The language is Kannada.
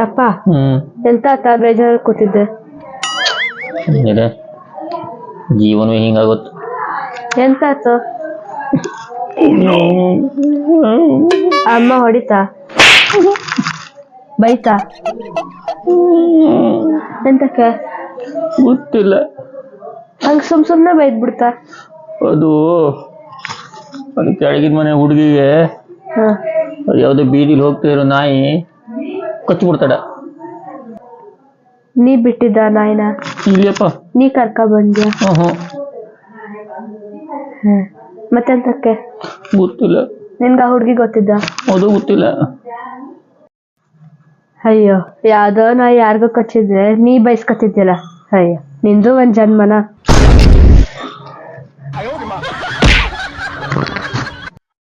ಅಪ್ಪ ಹ್ಮ್. ಎಂತ ಆತ ಬೇಜಾರು ಕೂತಿದ್ದೆ? ಇದೆ ಜೀವನವೇ ಹಿಂಗಾಗುತ್ತೆ ಎಂತ ಆತು ಅಮ್ಮ ಹೊಡಿತಾ? ಬೈತಾ? ಎಂತಕ್ಕೆ? ಗೊತ್ತಿಲ್ಲ. ಹಂಗ ಸುಮ್ ಸುಮ್ನೆ ಬೈದ್ ಬಿಡ್ತಾ ಅದು ಅದು ಕೆಳಗಿನ ಮನೆ ಹುಡುಗಿಗೆ ಹ. ಅದು ಯಾವುದೋ ಬೀದಿಲಿ ಹೋಗ್ತಾ ಇರೋ ನಾಯಿ ಕಚ್ಬಿಡ್ತಾಡ ನೀ ಬಿಟ್ಟಿದ್ದ ನಾಯ್ನ? ಇಲ್ಲಪ್ಪ ನೀ ಕರ್ಕ ಬಂದ್ಯ ಹಾ. ಹ್ಮ್. ಮತ್ತೆಂತಕ್ಕೆ? ಗೊತ್ತಿಲ್ಲ. ನಿನ್ಗ ಹುಡುಗಿ ಗೊತ್ತಿದ್ದ? ಅದು ಗೊತ್ತಿಲ್ಲ. ಅಯ್ಯೋ ಯಾವ್ದೋ ನಾ ಯಾರಿಗೋ ಕಚ್ಚಿದ್ರೆ ನೀ ಬೈಸ್ಕೊತಿದ್ಯಲ್ಲ. ಅಯ್ಯೋ ನಿಂದು ಒಂದ್ ಜನ್ಮನ.